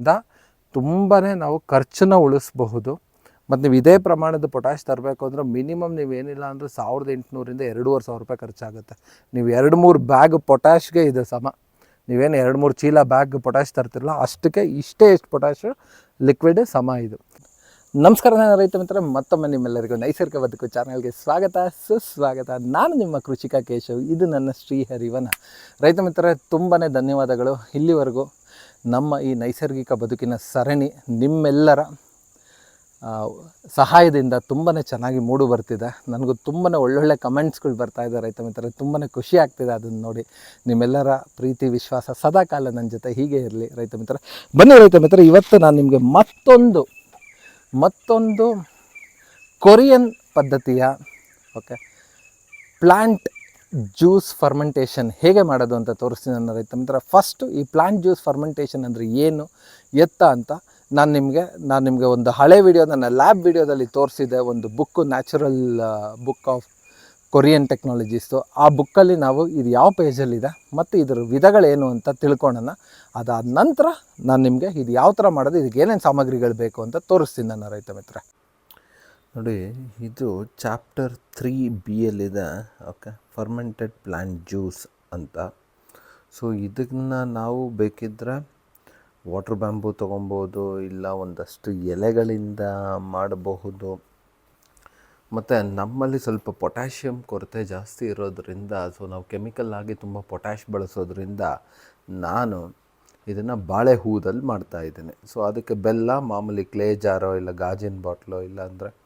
ಇಂದ ತುಂಬಾ ನಾವು ಖರ್ಚನ್ನ ಉಳಿಸ್ಬಹುದು. ಮತ್ತು ನೀವು ಇದೇ ಪ್ರಮಾಣದ ಪೊಟ್ಯಾಶ್ ತರಬೇಕು ಅಂದರೆ ಮಿನಿಮಮ್ ನೀವು ಏನಿಲ್ಲ ಅಂದರೆ ಸಾವಿರದ ಎಂಟುನೂರಿಂದ ಎರಡೂವರೆ ಸಾವಿರ ರೂಪಾಯಿ ಖರ್ಚಾಗುತ್ತೆ. ನೀವು ಎರಡು ಮೂರು ಬ್ಯಾಗ್ ಪೊಟ್ಯಾಶ್ಗೆ ಇದು ಸಮ. ನೀವೇನು ಎರಡು ಮೂರು ಚೀಲ ಬ್ಯಾಗ್ ಪೊಟ್ಯಾಶ್ ತರ್ತಿರಲ್ಲ, ಅಷ್ಟಕ್ಕೆ ಇಷ್ಟೇ ಎಷ್ಟು ಪೊಟ್ಯಾಶ್ ಲಿಕ್ವಿಡ್ ಸಮ ಇದು. ನಮಸ್ಕಾರ ನಾನು ರೈತ ಮಿತ್ರ ಮತ್ತೊಮ್ಮೆ ನಿಮ್ಮೆಲ್ಲರಿಗೂ ನೈಸರ್ಗಿಕ ಬದುಕು ಚಾನಲ್ಗೆ ಸ್ವಾಗತ. ಸುಸ್ವಾಗತ. ನಾನು ನಿಮ್ಮ ಕೃಷಿಕ ಕೇಶವ್. ಇದು ನನ್ನ ಶ್ರೀಹರಿವನ. ರೈತ ಮಿತ್ರ ತುಂಬಾ ಧನ್ಯವಾದಗಳು. ಇಲ್ಲಿವರೆಗೂ ನಮ್ಮ ಈ ನೈಸರ್ಗಿಕ ಬದುಕಿನ ಸರಣಿ ನಿಮ್ಮೆಲ್ಲರ ಸಹಾಯದಿಂದ ತುಂಬಾ ಚೆನ್ನಾಗಿ ಮೂಡು ಬರ್ತಿದೆ. ನನಗೂ ತುಂಬಾ ಒಳ್ಳೊಳ್ಳೆ ಕಮೆಂಟ್ಸ್ಗಳು ಬರ್ತಾ ಇದೆ ರೈತ ಮಿತ್ರರೇ. ತುಂಬಾ ಖುಷಿ ಆಗ್ತಿದೆ ಅದನ್ನು ನೋಡಿ. ನಿಮ್ಮೆಲ್ಲರ ಪ್ರೀತಿ, ವಿಶ್ವಾಸ ಸದಾ ಕಾಲ ನನ್ನ ಜೊತೆ ಹೀಗೆ ಇರಲಿ ರೈತ ಮಿತ್ರ ಬನ್ನಿ ರೈತ ಮಿತ್ರ ಇವತ್ತು ನಾನು ನಿಮಗೆ ಮತ್ತೊಂದು ಮತ್ತೊಂದು ಕೊರಿಯನ್ ಪದ್ಧತಿಯ, ಓಕೆ ಪ್ಲ್ಯಾಂಟ್ ಜ್ಯೂಸ್ ಫರ್ಮೆಂಟೇಷನ್ ಹೇಗೆ ಮಾಡೋದು ಅಂತ ತೋರಿಸ್ತೀನಿ ನನ್ನ ರೈತ ಮಿತ್ರ. ಫಸ್ಟು ಈ ಪ್ಲಾಂಟ್ ಜ್ಯೂಸ್ ಫರ್ಮೆಂಟೇಷನ್ ಅಂದರೆ ಏನು, ಎತ್ತ ಅಂತ ನಾನು ನಿಮಗೆ ನಾನು ನಿಮಗೆ ಒಂದು ಹಳೆ ವಿಡಿಯೋ ನನ್ನ ಲ್ಯಾಬ್ ವಿಡಿಯೋದಲ್ಲಿ ತೋರಿಸಿದೆ ಒಂದು book natural book of Korean technologies ಆ ಬುಕ್ಕಲ್ಲಿ ನಾವು ಇದು ಯಾವ ಪೇಜಲ್ಲಿದೆ ಮತ್ತು ಇದರ ವಿಧಗಳೇನು ಅಂತ ತಿಳ್ಕೊಳ್ಳೋಣ. ಅದಾದ ನಂತರ ನಾನು ನಿಮಗೆ ಇದು ಯಾವ ಥರ ಮಾಡೋದು, ಇದಕ್ಕೆ ಏನೇನು ಸಾಮಗ್ರಿಗಳು ಬೇಕು ಅಂತ ತೋರಿಸ್ತೀನಿ ನನ್ನ ರೈತ ಮಿತ್ರ. ನೋಡಿ, ಇದು ಚಾಪ್ಟರ್ ತ್ರೀ ಬಿ ಎಲ್ಲಿದೆ ಓಕೆ, ಫರ್ಮೆಂಟೆಡ್ ಪ್ಲ್ಯಾಂಟ್ ಜ್ಯೂಸ್ ಅಂತ. ಸೊ, ಇದನ್ನು ನಾವು ಬೇಕಿದ್ದರೆ ವಾಟರ್ ಬ್ಯಾಂಬೂ ತೊಗೊಬೋದು, ಇಲ್ಲ ಒಂದಷ್ಟು ಎಲೆಗಳಿಂದ ಮಾಡಬಹುದು. ಮತ್ತು ನಮ್ಮಲ್ಲಿ ಸ್ವಲ್ಪ ಪೊಟ್ಯಾಷಿಯಮ್ ಕೊರತೆ ಜಾಸ್ತಿ ಇರೋದರಿಂದ, ಸೊ ನಾವು ಕೆಮಿಕಲ್ ಆಗಿ ತುಂಬ ಪೊಟ್ಯಾಷ್ ಬಳಸೋದ್ರಿಂದ ನಾನು ಇದನ್ನು ಬಾಳೆ ಹೂದಲ್ಲಿ ಮಾಡ್ತಾ ಇದ್ದೀನಿ. ಸೊ, ಅದಕ್ಕೆ ಬೆಲ್ಲ, ಮಾಮೂಲಿ ಕ್ಲೇ ಜಾರೋ, ಇಲ್ಲ ಗಾಜಿನ ಬಾಟ್ಲೋ, ಇಲ್ಲ ಅಂದರೆ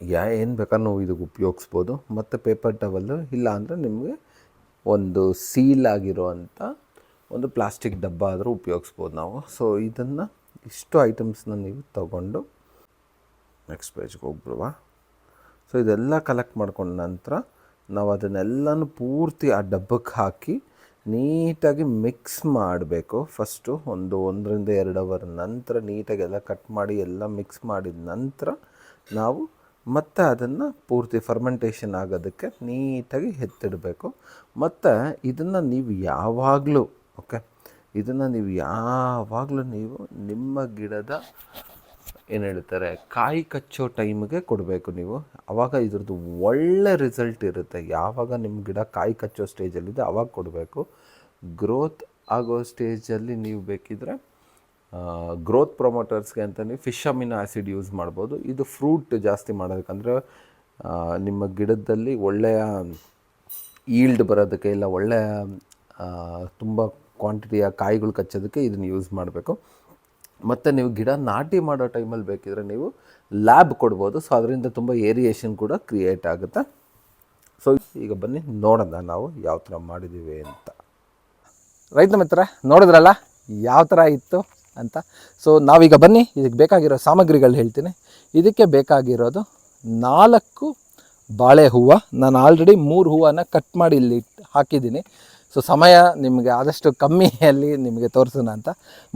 ಯಾ, ಏನು ಬೇಕಾದ್ರೂ ನಾವು ಇದಕ್ಕೆ ಉಪಯೋಗಿಸ್ಬೋದು. ಮತ್ತು ಪೇಪರ್ ಟವಲ್ಲು ಇಲ್ಲ ಅಂದರೆ ನಿಮಗೆ ಒಂದು ಸೀಲ್ ಆಗಿರುವಂಥ ಒಂದು ಪ್ಲಾಸ್ಟಿಕ್ ಡಬ್ಬ ಆದರೂ ಉಪಯೋಗಿಸ್ಬೋದು ನಾವು. ಸೊ ಇದನ್ನು ಇಷ್ಟು ಐಟಮ್ಸ್ನ ನೀವು ತಗೊಂಡು ನೆಕ್ಸ್ಟ್ ಪೇಜ್ಗೆ ಹೋಗ್ಬಿಡುವ. ಸೊ ಇದೆಲ್ಲ ಕಲೆಕ್ಟ್ ಮಾಡ್ಕೊಂಡ ನಂತರ ನಾವು ಅದನ್ನೆಲ್ಲನೂ ಪೂರ್ತಿ ಆ ಡಬ್ಬಕ್ಕೆ ಹಾಕಿ ನೀಟಾಗಿ ಮಿಕ್ಸ್ ಮಾಡಬೇಕು. ಫಸ್ಟು ಒಂದು ಒಂದರಿಂದ ಎರಡು ಅವರ್ ನಂತರ ನೀಟಾಗಿ ಎಲ್ಲ ಕಟ್ ಮಾಡಿ ಎಲ್ಲ ಮಿಕ್ಸ್ ಮಾಡಿದ ನಂತರ ನಾವು ಮತ್ತೆ ಅದನ್ನು ಪೂರ್ತಿ ಫರ್ಮೆಂಟೇಷನ್ ಆಗೋದಕ್ಕೆ ನೀಟಾಗಿ ಎತ್ತಿಡಬೇಕು. ಮತ್ತು ಇದನ್ನು ನೀವು ಯಾವಾಗಲೂ ಓಕೆ ಇದನ್ನು ನೀವು ಯಾವಾಗಲೂ ನೀವು ನಿಮ್ಮ ಗಿಡದ, ಏನು ಹೇಳ್ತಾರೆ, ಕಾಯಿ ಕಚ್ಚೋ ಟೈಮ್ಗೆ ಕೊಡಬೇಕು ನೀವು. ಆವಾಗ ಇದ್ರದ್ದು ಒಳ್ಳೆ ರಿಸಲ್ಟ್ ಇರುತ್ತೆ. ಯಾವಾಗ ನಿಮ್ಮ ಗಿಡ ಕಾಯಿ ಕಚ್ಚೋ ಸ್ಟೇಜಲ್ಲಿದೆ ಆವಾಗ ಕೊಡಬೇಕು. ಗ್ರೋತ್ ಆಗೋ ಸ್ಟೇಜಲ್ಲಿ ನೀವು ಬೇಕಿದ್ರೆ ಗ್ರೋತ್ ಪ್ರೊಮೋಟರ್ಸ್ಗೆ ಅಂತಲೇ ಫಿಶ್ ಅಮಿನೋ ಆ್ಯಸಿಡ್ ಯೂಸ್ ಮಾಡ್ಬೋದು. ಇದು ಫ್ರೂಟ್ ಜಾಸ್ತಿ ಮಾಡೋದಕ್ಕಂದ್ರೆ ಆ, ನಿಮ್ಮ ಗಿಡದಲ್ಲಿ ಒಳ್ಳೆಯ ಈಲ್ಡ್ ಬರೋದಕ್ಕೆ ಇಲ್ಲ ಒಳ್ಳೆಯ ತುಂಬ ಕ್ವಾಂಟಿಟಿಯ ಕಾಯಿಗಳು ಕಚ್ಚೋದಕ್ಕೆ ಇದನ್ನು ಯೂಸ್ ಮಾಡಬೇಕು. ಮತ್ತು ನೀವು ಗಿಡ ನಾಟಿ ಮಾಡೋ ಟೈಮಲ್ಲಿ ಬೇಕಿದ್ರೆ ನೀವು ಲ್ಯಾಬ್ ಕೊಡ್ಬೋದು. ಸೊ ಅದರಿಂದ ತುಂಬ ಏರಿಯೇಷನ್ ಕೂಡ ಕ್ರಿಯೇಟ್ ಆಗುತ್ತೆ. ಸೊ ಈಗ ಬನ್ನಿ ನೋಡೋಣ ನಾವು ಯಾವ ಥರ ಮಾಡಿದ್ದೀವಿ ಅಂತ. ರೈತ ಮಿತ್ರ ನೋಡಿದ್ರಲ್ಲ? ಯಾವ ಥರ ಇತ್ತು? ಅಂತ. ಸೊ ನಾವೀಗ ಬನ್ನಿ, ಇದಕ್ಕೆ ಬೇಕಾಗಿರೋ ಸಾಮಗ್ರಿಗಳು ಹೇಳ್ತೀನಿ. ಇದಕ್ಕೆ ಬೇಕಾಗಿರೋದು ನಾಲ್ಕು ಬಾಳೆ ಹೂವು. ನಾನು ಆಲ್ರೆಡಿ ಮೂರು ಹೂವನ್ನ ಕಟ್ ಮಾಡಿ ಇಲ್ಲಿ ಹಾಕಿದ್ದೀನಿ. ಸೊ ಸಮಯ ನಿಮಗೆ ಆದಷ್ಟು ಕಮ್ಮಿಯಲ್ಲಿ ನಿಮಗೆ ತೋರಿಸೋಣ ಅಂತ.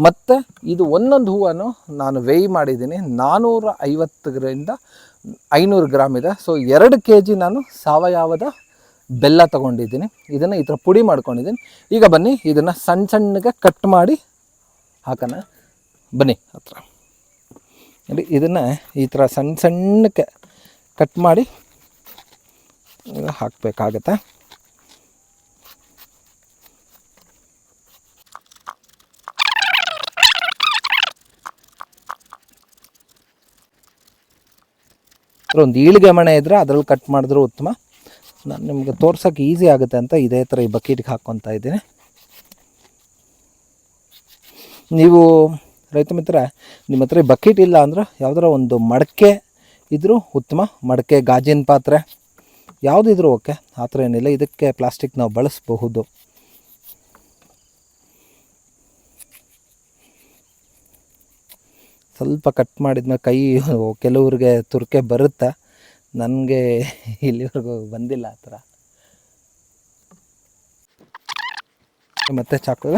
ಮತ್ತು ಇದು ಒಂದೊಂದು ಹೂವನ್ನು ನಾನು ವೇಯ್ ಮಾಡಿದ್ದೀನಿ. ನಾನ್ನೂರ ಐವತ್ತರಿಂದ ಐನೂರು ಗ್ರಾಮ್ ಇದೆ. ಸೊ ಎರಡು ಕೆ ಜಿ ನಾನು ಸಾವಯವದ ಬೆಲ್ಲ ತೊಗೊಂಡಿದ್ದೀನಿ. ಇದನ್ನು ಈ ಥರ ಪುಡಿ ಮಾಡ್ಕೊಂಡಿದ್ದೀನಿ. ಈಗ ಬನ್ನಿ, ಇದನ್ನು ಸಣ್ಣ ಸಣ್ಣಗೆ ಕಟ್ ಮಾಡಿ ಹಾಕೋಣ ಬನ್ನಿ ಹತ್ರ. ನೋಡಿ, ಇದನ್ನು ಈ ಥರ ಸಣ್ಣ ಸಣ್ಣಕ್ಕೆ ಕಟ್ ಮಾಡಿ ಹಾಕಬೇಕಾಗತ್ತೆ? ಒಂದು ಈಳಿಗೆ ಮಣೆ ಇದ್ದರೆ ಅದರಲ್ಲಿ ಕಟ್ ಮಾಡಿದ್ರೂ ಉತ್ತಮ. ನಾನು ನಿಮಗೆ ತೋರ್ಸೋಕೆ ಈಸಿ ಆಗುತ್ತೆ ಅಂತ ಇದೇ ಥರ ಈ ಬಕೆಟ್ಗೆ ಹಾಕ್ಕೊತಾ ಇದ್ದೀನಿ. ನೀವು ರೈತ ಮಿತ್ರ, ನಿಮ್ಮ ಹತ್ರ ಬಕೆಟ್ ಇಲ್ಲ ಅಂದ್ರೆ ಯಾವುದರ ಒಂದು ಮಡಕೆ ಇದ್ದರೂ ಉತ್ತಮ ಮಡಕೆ ಗಾಜಿನ ಪಾತ್ರೆ. ಯಾವುದಿದ್ರೂ ಓಕೆ ಆ ಥರ ಏನಿಲ್ಲ. ಇದಕ್ಕೆ ಪ್ಲಾಸ್ಟಿಕ್ ನಾವು ಬಳಸಬಹುದು. ಸ್ವಲ್ಪ ಕಟ್ ಮಾಡಿದ್ಮೇಲೆ ಕೈ ಕೆಲವ್ರಿಗೆ ತುರ್ಕೆ ಬರುತ್ತೆ? ನನಗೆ ಇಲ್ಲಿವರೆಗೂ ಬಂದಿಲ್ಲ ಆ ಥರ. ಮತ್ತೆ ಚಾಕು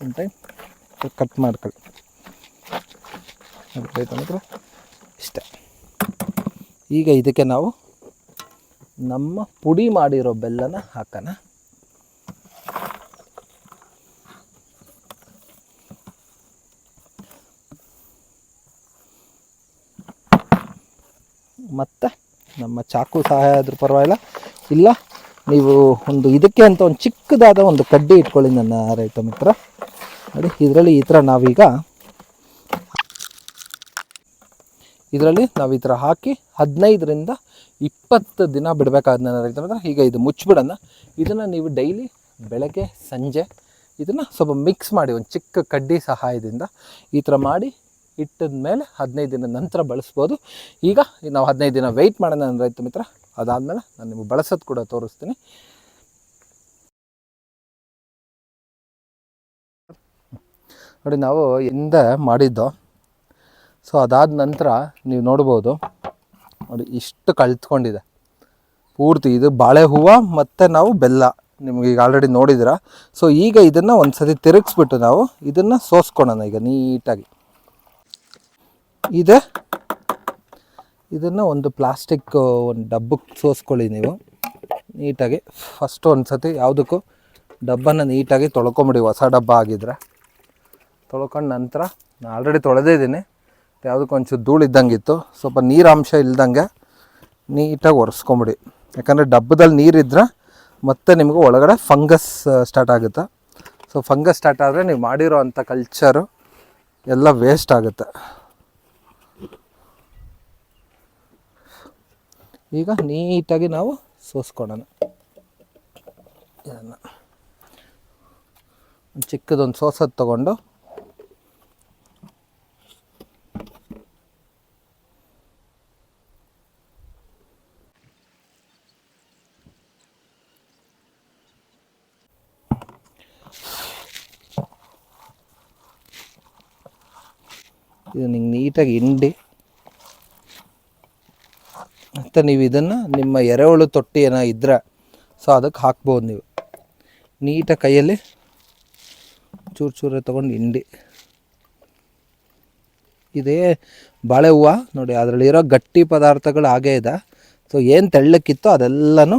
ಒಂದು ಟೈಮ್ ಕಟ್ ಮಾಡ್ಕೊಳ್ಳಿ. ಆಯಿತು ಅಂದ್ರೆ ಇಷ್ಟ. ಈಗ ಇದಕ್ಕೆ ನಾವು ನಮ್ಮ ಪುಡಿ ಮಾಡಿರೋ ಬೆಲ್ಲನ ಹಾಕೋಣ. ಮತ್ತು ನಮ್ಮ ಚಾಕು ಸಹಾಯ ಆದರೂ ಪರವಾಗಿಲ್ಲ. ಇಲ್ಲ, ನೀವು ಒಂದು ಇದಕ್ಕೆ ಅಂತ ಒಂದು ಚಿಕ್ಕದಾದ ಒಂದು ಕಡ್ಡಿ ಇಟ್ಕೊಳ್ಳಿ ನನ್ನ ರೈತ ಮಿತ್ರ. ನೋಡಿ, ಇದರಲ್ಲಿ ಈ ಥರ ನಾವೀಗ ಇದರಲ್ಲಿ ನಾವು ಈ ಥರ ಹಾಕಿ ಹದಿನೈದರಿಂದ ಇಪ್ಪತ್ತು ದಿನ ಬಿಡಬೇಕಾದ ನನ್ನ ರೈತ ಮಿತ್ರ. ಈಗ ಇದು ಮುಚ್ಚಿಬಿಡೋಣ ಇದನ್ನು ನೀವು ಡೈಲಿ ಬೆಳಗ್ಗೆ, ಸಂಜೆ ಇದನ್ನು ಸ್ವಲ್ಪ ಮಿಕ್ಸ್ ಮಾಡಿ, ಒಂದು ಚಿಕ್ಕ ಕಡ್ಡಿ ಸಹಾಯದಿಂದ ಈ ಥರ ಮಾಡಿ ಇಟ್ಟದ ಮೇಲೆ ಹದಿನೈದು ದಿನ ನಂತರ ಬಳಸ್ಬೋದು. ಈಗ ನಾವು ಹದಿನೈದು ದಿನ ವೆಯ್ಟ್ ಮಾಡೋಣ ರೈತ ಮಿತ್ರ. ಅದಾದಮೇಲೆ ನಾನು ನಿಮಗೆ ಬಳಸೋದು ಕೂಡ ತೋರಿಸ್ತೀನಿ. ನೋಡಿ, ನಾವು ಹಿಂದೆ ಮಾಡಿದ್ದು. ಸೊ ಅದಾದ ನಂತರ ನೀವು ನೋಡ್ಬೋದು. ನೋಡಿ, ಇಷ್ಟು ಕಳ್ತ್ಕೊಂಡಿದೆ. ಪೂರ್ತಿ ಇದು ಬಾಳೆ ಹೂವು ಮತ್ತು ನಾವು ಬೆಲ್ಲ. ನಿಮಗೆ ಈಗ ಆಲ್ರೆಡಿ ನೋಡಿದಿರ ಸೊ ಈಗ ಇದನ್ನು ಒಂದು ಸತಿ ತಿರುಗಿಸ್ಬಿಟ್ಟು ನಾವು ಇದನ್ನು ಸೋಸ್ಕೊಳೋಣ ಈಗ ನೀಟಾಗಿ. ಇದೆ. ಇದನ್ನು ಒಂದು ಪ್ಲಾಸ್ಟಿಕ್ ಒಂದು ಡಬ್ಬಕ್ಕೆ ಸೋಸ್ಕೊಳ್ಳಿ ನೀವು. ನೀಟಾಗಿ. ಫಸ್ಟ್ ಒಂದು ಸತಿ ಯಾವುದಕ್ಕೂ ಡಬ್ಬನ ನೀಟಾಗಿ ತೊಳ್ಕೊಂಬಿಡಿ. ಹೊಸ ಡಬ್ಬ ಆಗಿದ್ರೆ. ತೊಳ್ಕೊಂಡು ನಂತರ ನಾನು ಆಲ್ರೆಡಿ ತೊಳೆದೇ ಇದ್ದೀನಿ. ಯಾವುದಕ್ಕೊಂಚೂರು ಧೂಳು ಇದ್ದಂಗಿತ್ತು. ಸ್ವಲ್ಪ ನೀರಾಂಶ ಇಲ್ದಂಗೆ ನೀಟಾಗಿ ಒರೆಸ್ಕೊಂಬಿಡಿ. ಯಾಕಂದರೆ ಡಬ್ಬದಲ್ಲಿ ನೀರಿದ್ರೆ ಮತ್ತೆ ನಿಮಗೆ ಒಳಗಡೆ ಫಂಗಸ್ ಸ್ಟಾರ್ಟ್ ಆಗುತ್ತೆ. ಸೊ ಫಂಗಸ್ ಸ್ಟಾರ್ಟ್ ಆದರೆ ನೀವು ಮಾಡಿರೋ ಅಂಥ ಕಲ್ಚರು ಎಲ್ಲ ವೇಸ್ಟ್ ಆಗುತ್ತೆ. ಈಗ ನೀಟಾಗಿ ನಾವು ಸೋಸ್ಕೊಳ್ಳೋಣ ಇದನ್ನು. ಚಿಕ್ಕದೊಂದು ಸೋಸೋದು ತಗೊಂಡು ಇದು ನಿಂಗೆ ನೀಟಾಗಿ ಹಿಂಡಿ. ಮತ್ತು ನೀವು ಇದನ್ನು ನಿಮ್ಮ ಎರೆಹುಳು ತೊಟ್ಟಿ ಏನೋ ಇದ್ದರೆ ಸೊ ಅದಕ್ಕೆ ಹಾಕ್ಬೋದು ನೀವು. ನೀಟಾಗಿ ಕೈಯಲ್ಲಿ ಚೂರು ಚೂರು ತೊಗೊಂಡು ಹಿಂಡಿ. ಇದೇ ಬಾಳೆ ಹೂವು, ನೋಡಿ ಅದರಲ್ಲಿರೋ ಗಟ್ಟಿ ಪದಾರ್ಥಗಳು ಹಾಗೇ ಇದೆ. ಸೊ ಏನು ತೆಳ್ಳಕ್ಕಿತ್ತೋ ಅದೆಲ್ಲನೂ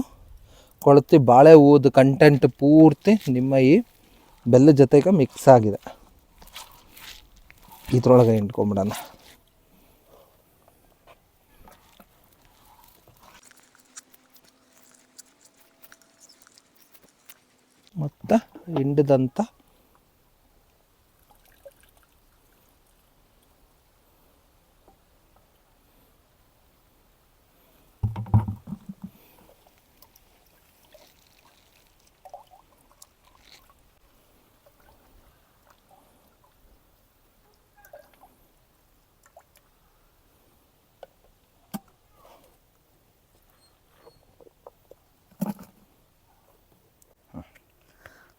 ಕೊಳತಿ ಬಾಳೆ ಹೂವದ ಕಂಟೆಂಟ್ ಪೂರ್ತಿ ನಿಮ್ಮ ಈ ಬೆಲ್ಲದ ಜೊತೆಗೆ ಮಿಕ್ಸ್ ಆಗಿದೆ. ಇದ್ರೊಳಗೆ ಇಟ್ಕೊಂಬಿಡೋಣ ಮತ್ತು ಹಿಂಡಿದಂಥ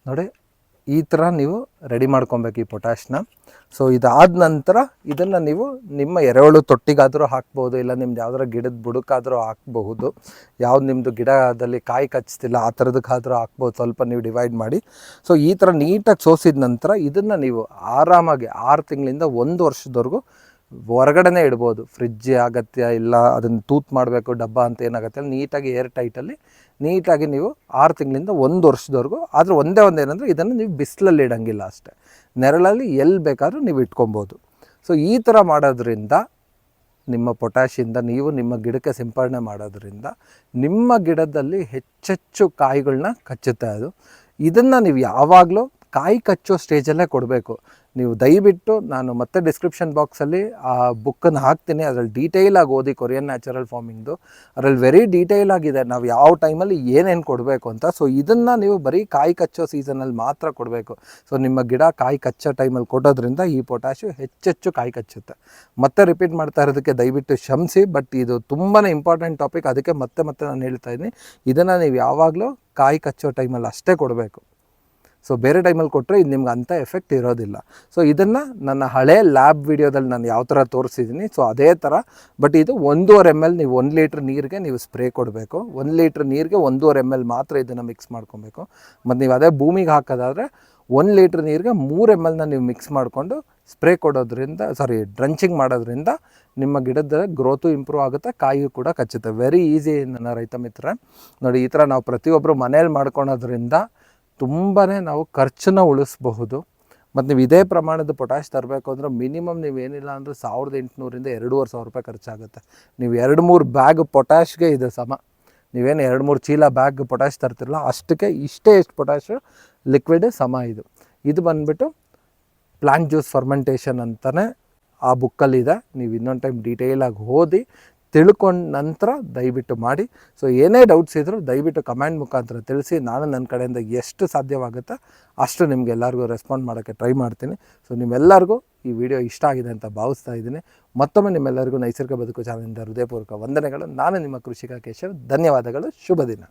ನೋಡಿ, ಈ ಥರ ನೀವು ರೆಡಿ ಮಾಡ್ಕೊಬೇಕು ಈ ಪೊಟ್ಯಾಶ್ನ ಸೊ ಇದಾದ ನಂತರ ಇದನ್ನು ನೀವು ನಿಮ್ಮ ಎರೆಹುಳು ತೊಟ್ಟಿಗಾದರೂ ಹಾಕ್ಬೋದು, ಇಲ್ಲ ನಿಮ್ದು ಯಾವ್ದಾರ ಗಿಡದ ಬುಡಕ್ಕಾದರೂ ಹಾಕ್ಬಹುದು. ಯಾವ್ದು ನಿಮ್ಮದು ಗಿಡದಲ್ಲಿ ಕಾಯಿ ಕಚ್ತಿಲ್ಲ, ಆ ಥರದಕ್ಕಾದರೂ ಹಾಕ್ಬೋದು, ಸ್ವಲ್ಪ ನೀವು ಡಿವೈಡ್ ಮಾಡಿ. ಸೊ ಈ ಥರ ನೀಟಾಗಿ ಸೋಸಿದ ನಂತರ ಇದನ್ನು ನೀವು ಆರಾಮಾಗಿ ಆರು ತಿಂಗಳಿಂದ ಒಂದು ವರ್ಷದವರೆಗೂ ಹೊರಗಡೆನೇ ಇಡ್ಬೋದು. ಫ್ರಿಜ್ ಅಗತ್ಯ ಇಲ್ಲ, ಅದನ್ನು ತೂತ್ ಮಾಡಬೇಕು, ಡಬ್ಬ ಅಂತ ಏನಾಗುತ್ತೆ, ನೀಟಾಗಿ ಏರ್ ಟೈಟಲ್ಲಿ ನೀಟಾಗಿ ನೀವು ಆರು ತಿಂಗಳಿಂದ ಒಂದು ವರ್ಷದವರೆಗೂ. ಆದರೆ ಒಂದೇ ಒಂದು ಏನಂದರೆ ಇದನ್ನು ನೀವು ಬಿಸಿಲಲ್ಲಿ ಇಡೋಂಗಿಲ್ಲ ಅಷ್ಟೇ. ನೆರಳಲ್ಲಿ ಎಲ್ಲಿ ಬೇಕಾದರೂ ನೀವು ಇಟ್ಕೊಬೋದು. ಸೊ ಈ ಥರ ಮಾಡೋದ್ರಿಂದ ನಿಮ್ಮ ಪೊಟ್ಯಾಶಿಯಿಂದ ನೀವು ನಿಮ್ಮ ಗಿಡಕ್ಕೆ ಸಿಂಪಡಣೆ ಮಾಡೋದ್ರಿಂದ ನಿಮ್ಮ ಗಿಡದಲ್ಲಿ ಹೆಚ್ಚೆಚ್ಚು ಕಾಯಿಗಳನ್ನ ಕಚ್ಚುತ್ತೆ ಅದು. ಇದನ್ನು ನೀವು ಯಾವಾಗಲೂ ಕಾಯಿ ಕಚ್ಚೋ ಸ್ಟೇಜಲ್ಲೇ ಕೊಡಬೇಕು. ನೀವು ದಯವಿಟ್ಟು ನಾನು ಮತ್ತೆ ಡಿಸ್ಕ್ರಿಪ್ಷನ್ ಬಾಕ್ಸಲ್ಲಿ ಆ ಬುಕ್ಕನ್ನು ಹಾಕ್ತೀನಿ. ಅದರಲ್ಲಿ ಡೀಟೇಲಾಗಿ ಓದಿ ಕೊರಿಯನ್ ನ್ಯಾಚುರಲ್ ಫಾರ್ಮಿಂಗ್ದು ಅದರಲ್ಲಿ ವೆರಿ ಡೀಟೇಲ್ ಆಗಿದೆ. ನಾವು ಯಾವ ಟೈಮಲ್ಲಿ ಏನೇನು ಕೊಡಬೇಕು ಅಂತ. ಸೊ ಇದನ್ನು ನೀವು ಬರೀ ಕಾಯಿ ಕಚ್ಚೋ ಸೀಸನಲ್ಲಿ ಮಾತ್ರ ಕೊಡಬೇಕು. ಸೊ ನಿಮ್ಮ ಗಿಡ ಕಾಯಿ ಕಚ್ಚೋ ಟೈಮಲ್ಲಿ ಕೊಡೋದ್ರಿಂದ ಈ ಪೊಟ್ಯಾಶು ಹೆಚ್ಚೆಚ್ಚು ಕಾಯಿ ಕಚ್ಚುತ್ತೆ. ಮತ್ತೆ ರಿಪೀಟ್ ಮಾಡ್ತಾ ಇರೋದಕ್ಕೆ ದಯವಿಟ್ಟು ಕ್ಷಮಿಸಿ. ಬಟ್ ಇದು ತುಂಬಾ ಇಂಪಾರ್ಟೆಂಟ್ ಟಾಪಿಕ್ ಅದಕ್ಕೆ ಮತ್ತೆ ಮತ್ತೆ ನಾನು ಹೇಳ್ತಾ ಇದ್ದೀನಿ. ಇದನ್ನು ನೀವು ಯಾವಾಗಲೂ ಕಾಯಿ ಕಚ್ಚೋ ಟೈಮಲ್ಲಿ ಅಷ್ಟೇ ಕೊಡಬೇಕು. ಸೊ ಬೇರೆ ಟೈಮಲ್ಲಿ ಕೊಟ್ಟರೆ ಇದು ನಿಮ್ಗೆ ಅಂಥ ಎಫೆಕ್ಟ್ ಇರೋದಿಲ್ಲ. ಸೊ ಇದನ್ನು ನನ್ನ ಹಳೆ ಲ್ಯಾಬ್ ವಿಡಿಯೋದಲ್ಲಿ ನಾನು ಯಾವ ಥರ ತೋರಿಸಿದ್ದೀನಿ ಸೊ ಅದೇ ಥರ. ಬಟ್ ಇದು ಒಂದೂವರೆ ಎಂ ಎಲ್ ನೀವು ಒಂದು ಲೀಟ್ರ್ ನೀರಿಗೆ ನೀವು ಸ್ಪ್ರೇ ಕೊಡಬೇಕು. ಒಂದು ಲೀಟ್ರ್ ನೀರಿಗೆ ಒಂದೂವರೆ ಎಂ ಎಲ್ ಮಾತ್ರ ಇದನ್ನು ಮಿಕ್ಸ್ ಮಾಡ್ಕೊಬೇಕು. ಮತ್ತು ನೀವು ಅದೇ ಭೂಮಿಗೆ ಹಾಕೋದಾದರೆ ಒಂದು ಲೀಟ್ರ್ ನೀರಿಗೆ ಮೂರು ಎಂ ಎಲ್ನ ನೀವು ಮಿಕ್ಸ್ ಮಾಡಿಕೊಂಡು ಸ್ಪ್ರೇ ಕೊಡೋದ್ರಿಂದ ಸಾರಿ ಡ್ರಂಚಿಂಗ್ ಮಾಡೋದ್ರಿಂದ ನಿಮ್ಮ ಗಿಡದ ಗ್ರೋತು ಇಂಪ್ರೂವ್ ಆಗುತ್ತೆ, ಕಾಯಿ ಕೂಡ ಕಚ್ಚುತ್ತೆ. ವೆರಿ ಈಸಿ ನನ್ನ ರೈತ ಮಿತ್ರ ನೋಡಿ, ಈ ಥರ ನಾವು ಪ್ರತಿಯೊಬ್ಬರು ಮನೇಲಿ ಮಾಡ್ಕೊಳೋದ್ರಿಂದ ತುಂಬಾ ನಾವು ಖರ್ಚನ್ನ ಉಳಿಸ್ಬಹುದು. ಮತ್ತು ನೀವು ಇದೇ ಪ್ರಮಾಣದ ಪೊಟ್ಯಾಶ್ ತರಬೇಕು ಅಂದರೆ ಮಿನಿಮಮ್ ನೀವು ಏನಿಲ್ಲ ಅಂದರೆ ಸಾವಿರದ ಎಂಟುನೂರಿಂದ ಎರಡೂವರೆ ಸಾವಿರ ರೂಪಾಯಿ ಖರ್ಚಾಗುತ್ತೆ. ನೀವು ಎರಡು ಮೂರು ಬ್ಯಾಗ್ ಪೊಟ್ಯಾಶ್ಗೆ ಇದೆ ಸಮ. ನೀವೇನು ಎರಡು ಮೂರು ಚೀಲ ಬ್ಯಾಗ್ ಪೊಟ್ಯಾಶ್ ತರ್ತಿರಲ್ಲ, ಅಷ್ಟಕ್ಕೆ ಇಷ್ಟೇ ಎಷ್ಟು ಪೊಟ್ಯಾಶ್ ಲಿಕ್ವಿಡ್ ಸಮ ಇದು. ಇದು ಬಂದುಬಿಟ್ಟು ಪ್ಲಾಂಟ್ ಜ್ಯೂಸ್ ಫರ್ಮೆಂಟೇಷನ್ ಅಂತಲೇ ಆ ಬುಕ್ಕಲ್ಲಿದೆ ನೀವು ಇನ್ನೊಂದು ಟೈಮ್ ಡೀಟೇಲಾಗಿ ಓದಿ ತಿಳ್ಕೊಂಡ ನಂತರ ದಯವಿಟ್ಟು ಮಾಡಿ. ಸೊ ಏನೇ ಡೌಟ್ಸ್ ಇದ್ದರೂ ದಯವಿಟ್ಟು ಕಮೆಂಟ್ ಮುಖಾಂತರ ತಿಳಿಸಿ. ನಾನು ನನ್ನ ಕಡೆಯಿಂದ ಎಷ್ಟು ಸಾಧ್ಯವಾಗುತ್ತೆ ಅಷ್ಟು ನಿಮಗೆಲ್ಲರಿಗೂ ರೆಸ್ಪಾಂಡ್ ಮಾಡೋಕ್ಕೆ ಟ್ರೈ ಮಾಡ್ತೀನಿ. ಸೊ ನಿಮ್ಮೆಲ್ಲರಿಗೂ ಈ ವಿಡಿಯೋ ಇಷ್ಟ ಆಗಿದೆ ಅಂತ ಭಾವಿಸ್ತಾ ಇದ್ದೀನಿ. ಮತ್ತೊಮ್ಮೆ ನಿಮ್ಮೆಲ್ಲರಿಗೂ ನೈಸರ್ಗಿಕ ಬದುಕು ಚಾನಲಿಂದ ಹೃದಯಪೂರ್ವಕ ವಂದನೆಗಳು. ನಾನು ನಿಮ್ಮ ಕೃಷಿಕ ಕೇಶವ್. ಧನ್ಯವಾದಗಳು. ಶುಭ ದಿನ.